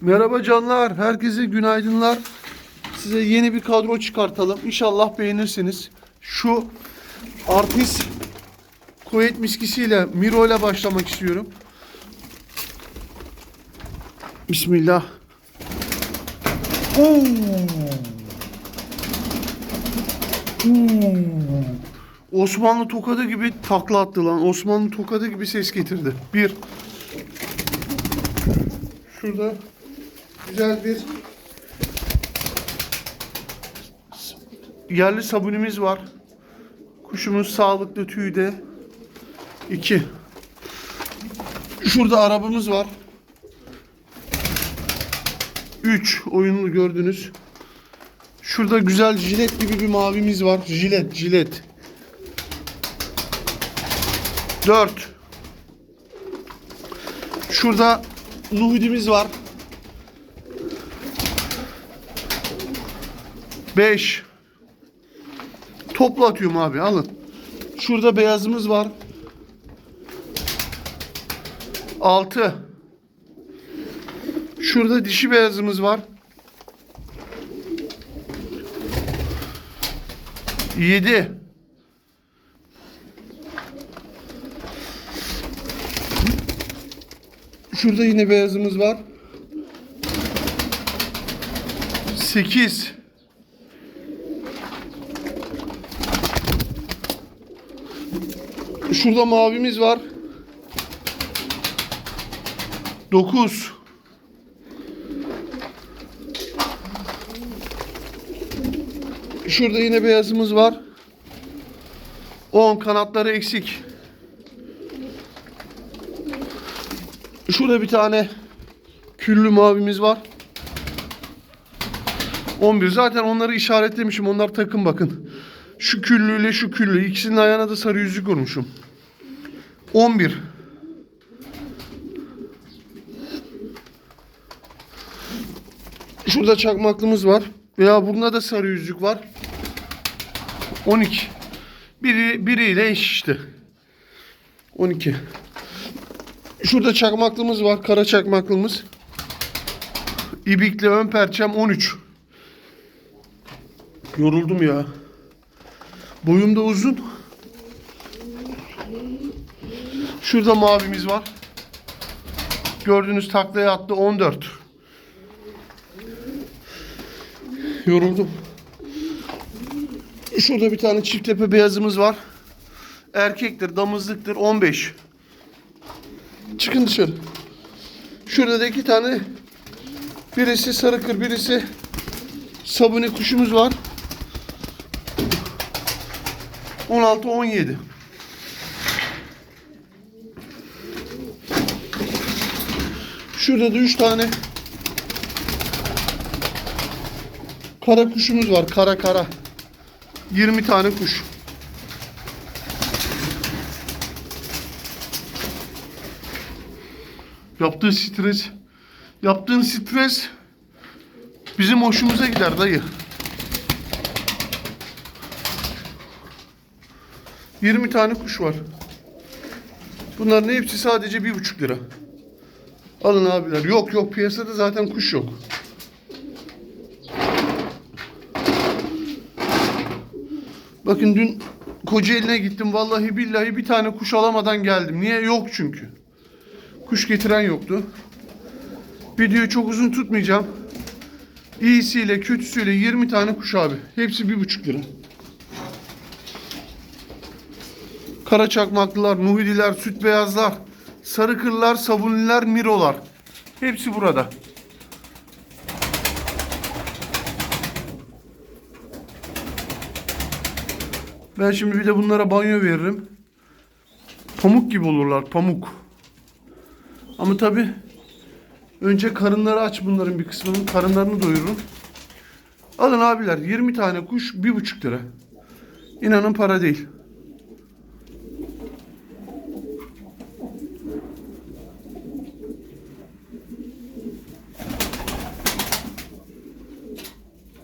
Merhaba canlar, herkese günaydınlar. Size yeni bir kadro çıkartalım. İnşallah beğenirsiniz. Şu artist Kuveyt miskisiyle Miro ile başlamak istiyorum. Bismillah. Oo. Oo. Osmanlı tokadı gibi takla attı lan. Osmanlı tokadı gibi ses getirdi. Bir. Şurada güzel bir yerli sabunimiz var. Kuşumuz sağlıklı tüyde. İki. Şurada arabamız var. Üç. Oyununu gördünüz. Şurada güzel jilet gibi bir mavimiz var. Jilet, jilet. Dört. Şurada Nuhudimiz var. 5 Topla atıyorum abi alın. Şurada beyazımız var. 6 Şurada dişi beyazımız var. 7 Şurada yine beyazımız var. 8 Şurada mavimiz var. 9 Şurada yine beyazımız var. 10 kanatları eksik. Şurada bir tane küllü mavimiz var. 11. Zaten onları işaretlemişim. Onlar takım bakın. Şu küllüyle şu küllü. İkisinin ayağına da sarı yüzük vurmuşum. 11. Şurada çakmaklımız var. Veya bunda da sarı yüzük var. 12. Biri, biriyle eş işte. 12. Şurada çakmaklımız var. Kara çakmaklımız. İbikli ön perçem 13. Yoruldum ya. Boyum da uzun. Şurada mavimiz var. Gördüğünüz taklaya attı 14. Yoruldum. Şurada bir tane çift tepe beyazımız var. Erkektir, damızlıktır 15. Çıkın dışarı. Şurada da iki tane birisi sarı kır, birisi sabuni kuşumuz var. 16 17. Şurada da 3 tane kara kuşumuz var. Kara kara. 20 tane kuş. Yaptığı stres, yaptığın stres bizim hoşumuza gider dayı. 20 tane kuş var. Bunların hepsi sadece bir buçuk lira. Alın abiler. Yok yok piyasada zaten kuş yok. Bakın dün Kocaeli'ne gittim. Vallahi billahi bir tane kuş alamadan geldim. Niye? Yok çünkü. Kuş getiren yoktu. Videoyu çok uzun tutmayacağım. İyisiyle kötüsüyle 20 tane kuş abi. Hepsi bir buçuk lira. Kara çakmaklılar, nuhidiler, süt beyazlar, sarı kırlar, sabuniler, mirolar. Hepsi burada. Ben şimdi bir de bunlara banyo veririm. Pamuk gibi olurlar, pamuk. Ama tabi önce karınları aç bunların bir kısmının karınlarını doyururum. Alın abiler 20 tane kuş bir buçuk lira. İnanın para değil.